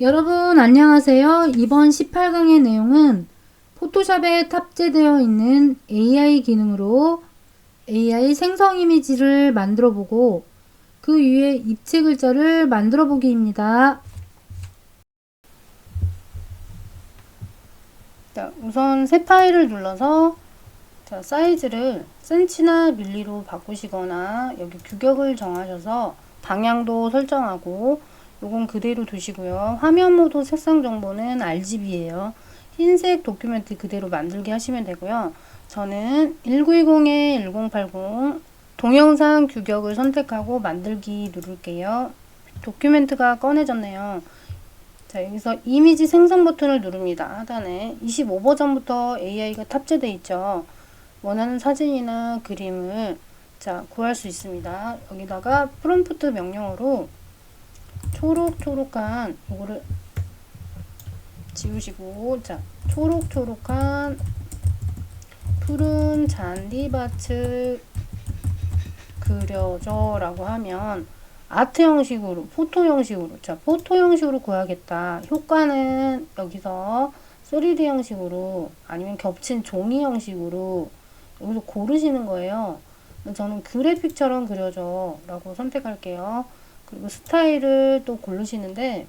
여러분 안녕하세요. 이번 18강의 내용은 포토샵에 탑재되어 있는 AI 기능으로 AI 생성 이미지를 만들어 보고 그 위에 입체 글자를 만들어 보기입니다. 자, 우선 새 파일을 눌러서 자, 사이즈를 센치나 밀리로 바꾸시거나 여기 규격을 정하셔서 방향도 설정하고 요건 그대로 두시고요. 화면 모드 색상 정보는 RGB예요. 흰색 도큐멘트 그대로 만들게 하시면 되고요. 저는 1920에 1080 동영상 규격을 선택하고 만들기 누를게요. 도큐멘트가 꺼내졌네요. 자, 여기서 이미지 생성 버튼을 누릅니다. 하단에 25버전부터 AI가 탑재되어 있죠. 원하는 사진이나 그림을 자, 구할 수 있습니다. 여기다가 프롬프트 명령어로 초록초록한 요거를 지우시고 자, 초록초록한 푸른 잔디밭을 그려줘 라고 하면 아트 형식으로 포토 형식으로 자 포토 형식으로 구하겠다. 효과는 여기서 3D 형식으로 아니면 겹친 종이 형식으로 여기서 고르시는 거예요. 저는 그래픽처럼 그려줘 라고 선택할게요 그리고 스타일을 또 고르시는데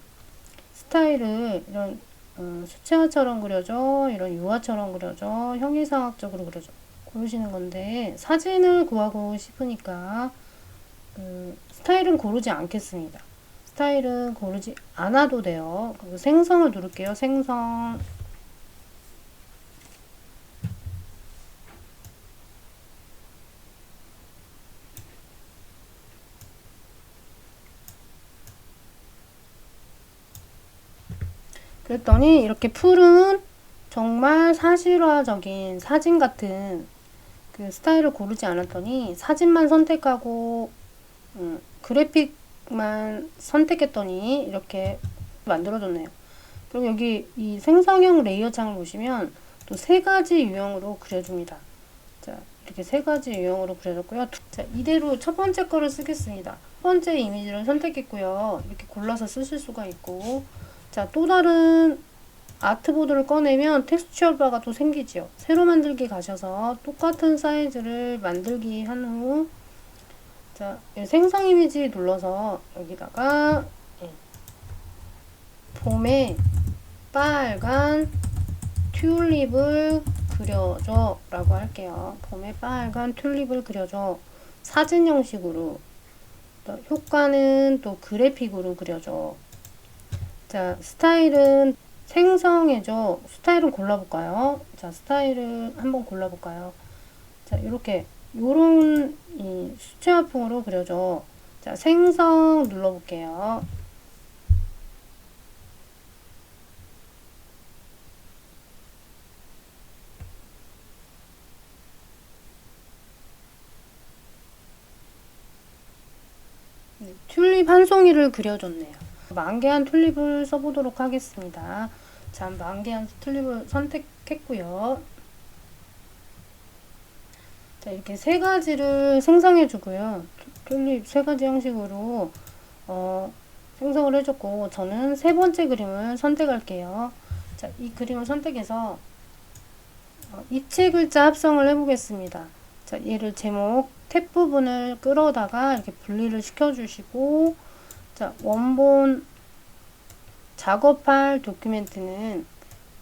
스타일을 이런 음, 수채화처럼 그려줘 이런 유화처럼 그려줘 형이상학적으로 그려줘 고르시는 건데 사진을 구하고 싶으니까 그 스타일은 고르지 않겠습니다. 스타일은 고르지 않아도 돼요. 그리고 생성을 누를게요. 생성. 그랬더니 이렇게 푸른 정말 사실화적인 사진 같은 그 스타일을 고르지 않았더니 사진만 선택하고 음, 그래픽만 선택했더니 이렇게 만들어졌네요. 그럼 여기 이 생성형 레이어 창을 보시면 또 세 가지 유형으로 그려줍니다. 자, 이렇게 세 가지 유형으로 그려졌고요. 자, 이대로 첫 번째 거를 쓰겠습니다. 첫 번째 이미지를 선택했고요. 이렇게 골라서 쓰실 수가 있고 자, 또 다른 아트보드를 꺼내면 텍스처 바가 또 생기죠. 새로 만들기 가셔서 똑같은 사이즈를 만들기 한 후, 자, 생성 이미지 눌러서 여기다가 예, 봄에 빨간 튤립을 그려줘 라고 할게요. 봄에 빨간 튤립을 그려줘. 사진 형식으로. 또 효과는 또 그래픽으로 그려줘. 자, 스타일은 생성해줘. 스타일을 골라볼까요? 자, 스타일을 한번 골라볼까요? 자, 이렇게 요런 이 수채화풍으로 그려줘. 자, 생성 눌러볼게요. 네, 튤립 한 송이를 그려줬네요. 만개한 튤립을 써보도록 하겠습니다. 자, 만개한 튤립을 선택했고요. 자, 이렇게 세 가지를 생성해 주고요. 튤립 세 가지 형식으로 어, 생성을 해줬고 저는 세 번째 그림을 선택할게요. 자, 이 그림을 선택해서 어, 입체 글자 합성을 해보겠습니다. 자, 얘를 제목 탭 부분을 끌어다가 이렇게 분리를 시켜주시고 자, 원본 작업할 도큐멘트는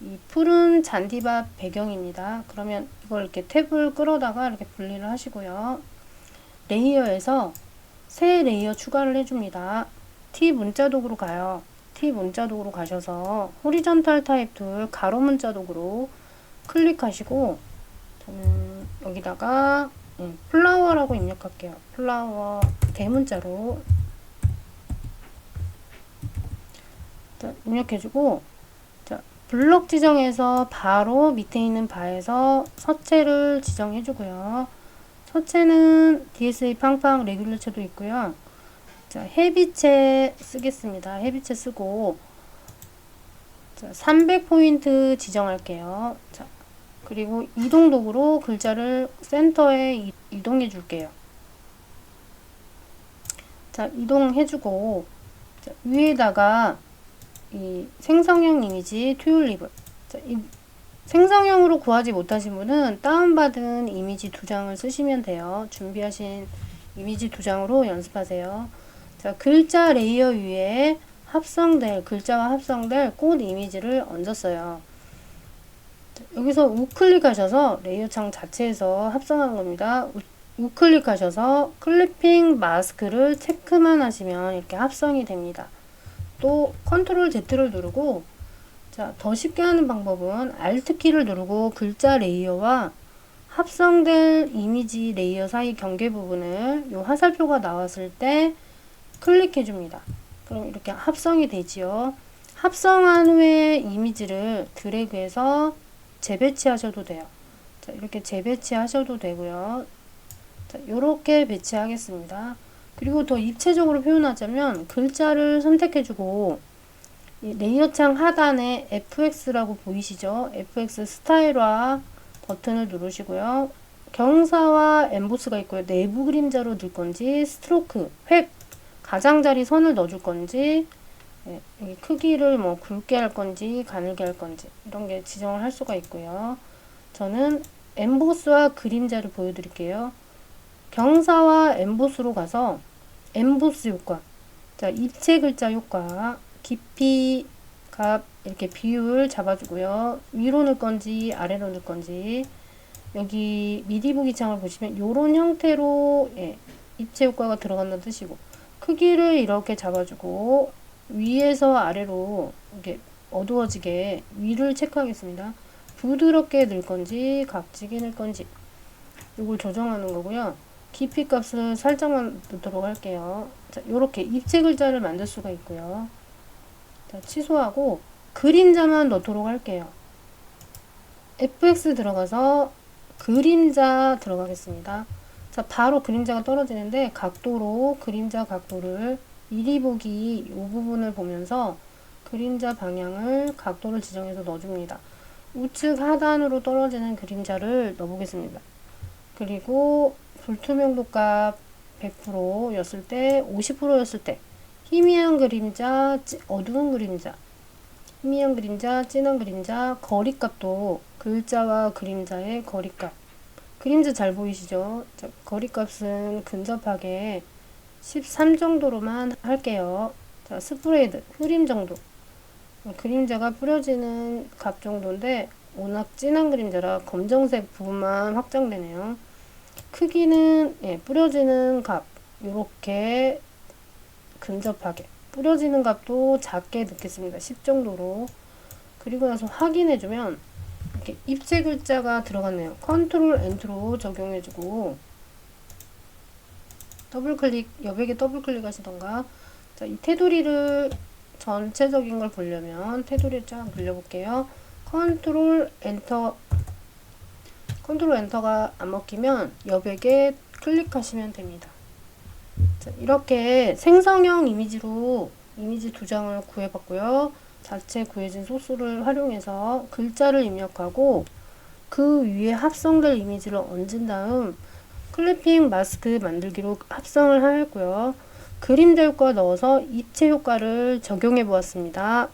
이 푸른 잔디밭 배경입니다. 그러면 이걸 이렇게 탭을 끌어다가 이렇게 분리를 하시고요. 레이어에서 새 레이어 추가를 해줍니다. T 문자 도구로 가요. T 문자 도구로 가셔서 호리전탈 타입 툴 가로 문자 도구로 클릭하시고 저는 여기다가 음, 플라워라고 입력할게요. 플라워 대문자로 자, 입력해주고 자, 블럭 지정에서 바로 밑에 있는 바에서 서체를 지정해주고요. 서체는 DSA 팡팡 레귤러체도 있고요. 자, 헤비체 쓰겠습니다. 헤비체 쓰고 자, 300포인트 지정할게요. 자, 그리고 이동 도구로 글자를 센터에 이, 이동해 줄게요. 자, 이동해 주고 자, 위에다가 이 생성형 이미지 튤립을 자, 이 생성형으로 구하지 못하신 분은 다운받은 이미지 두 장을 쓰시면 돼요. 준비하신 이미지 두 장으로 연습하세요. 자, 글자 레이어 위에 합성될, 글자와 합성될 꽃 이미지를 얹었어요. 자, 여기서 우클릭하셔서 레이어 창 자체에서 합성하는 겁니다. 우, 우클릭하셔서 클리핑 마스크를 체크만 하시면 이렇게 합성이 됩니다. 또 컨트롤 Z를 누르고 자, 더 쉽게 하는 방법은 Alt 키를 누르고 글자 레이어와 합성될 이미지 레이어 사이 경계 부분을 요 화살표가 나왔을 때 클릭해 줍니다. 그럼 이렇게 합성이 되지요. 합성한 후에 이미지를 드래그해서 재배치 하셔도 돼요. 자, 이렇게 재배치 하셔도 되고요. 자, 요렇게 배치하겠습니다. 그리고 더 입체적으로 표현하자면 글자를 선택해주고 이 레이어 창 하단에 FX라고 보이시죠? FX 스타일화 버튼을 누르시고요. 경사와 엠보스가 있고요. 내부 그림자로 넣을 건지 스트로크, 획, 가장자리 선을 넣어줄 건지 예, 크기를 뭐 굵게 할 건지 가늘게 할 건지 이런 게 지정을 할 수가 있고요. 저는 엠보스와 그림자를 보여드릴게요. 경사와 엠보스로 가서 엠보스 효과. 자 입체 글자 효과. 깊이 값 이렇게 비율 잡아주고요. 위로 넣을 건지 아래로 넣을 건지. 여기 미디 보기 창을 보시면 요런 형태로 예, 입체 효과가 들어간다는 뜻이고. 크기를 이렇게 잡아주고 위에서 아래로 이렇게 어두워지게 위를 체크하겠습니다. 부드럽게 넣을 건지 각지게 넣을 건지. 이걸 조정하는 거고요 깊이 값을 살짝만 넣도록 할게요. 자, 요렇게 입체 글자를 만들 수가 있고요. 자, 취소하고 그림자만 넣도록 할게요. fx 들어가서 그림자 들어가겠습니다. 자, 바로 그림자가 떨어지는데 각도로 그림자 각도를 미리 보기 이 부분을 보면서 그림자 방향을 각도를 지정해서 넣어줍니다. 우측 하단으로 떨어지는 그림자를 넣어보겠습니다. 그리고 불투명도 값 100%였을 때, 50%였을 때, 희미한 그림자, 어두운 그림자, 희미한 그림자, 진한 그림자, 거리값도 글자와 그림자의 거리값. 그림자 잘 보이시죠? 자, 거리값은 근접하게 13 정도로만 할게요. 자, 스프레이드, 흐림 정도. 그림자가 뿌려지는 값 정도인데, 워낙 진한 그림자라 검정색 부분만 확장되네요. 크기는 예, 뿌려지는 값 이렇게 근접하게 뿌려지는 값도 작게 넣겠습니다. 10 정도로 그리고 나서 확인해 주면 이렇게 입체 글자가 들어갔네요. 컨트롤 엔트로 적용해주고 더블 클릭 여백에 더블 클릭 하시던가 자, 이 테두리를 전체적인 걸 보려면 테두리 쫙 늘려볼게요. 컨트롤 엔터 컨트롤 엔터가 안 먹히면 여백에 클릭하시면 됩니다. 자, 이렇게 생성형 이미지로 이미지 두 장을 구해봤고요. 자체 구해진 소스를 활용해서 글자를 입력하고 그 위에 합성될 이미지를 얹은 다음 클리핑 마스크 만들기로 합성을 하였고요. 그림자 효과 넣어서 입체 효과를 적용해 보았습니다.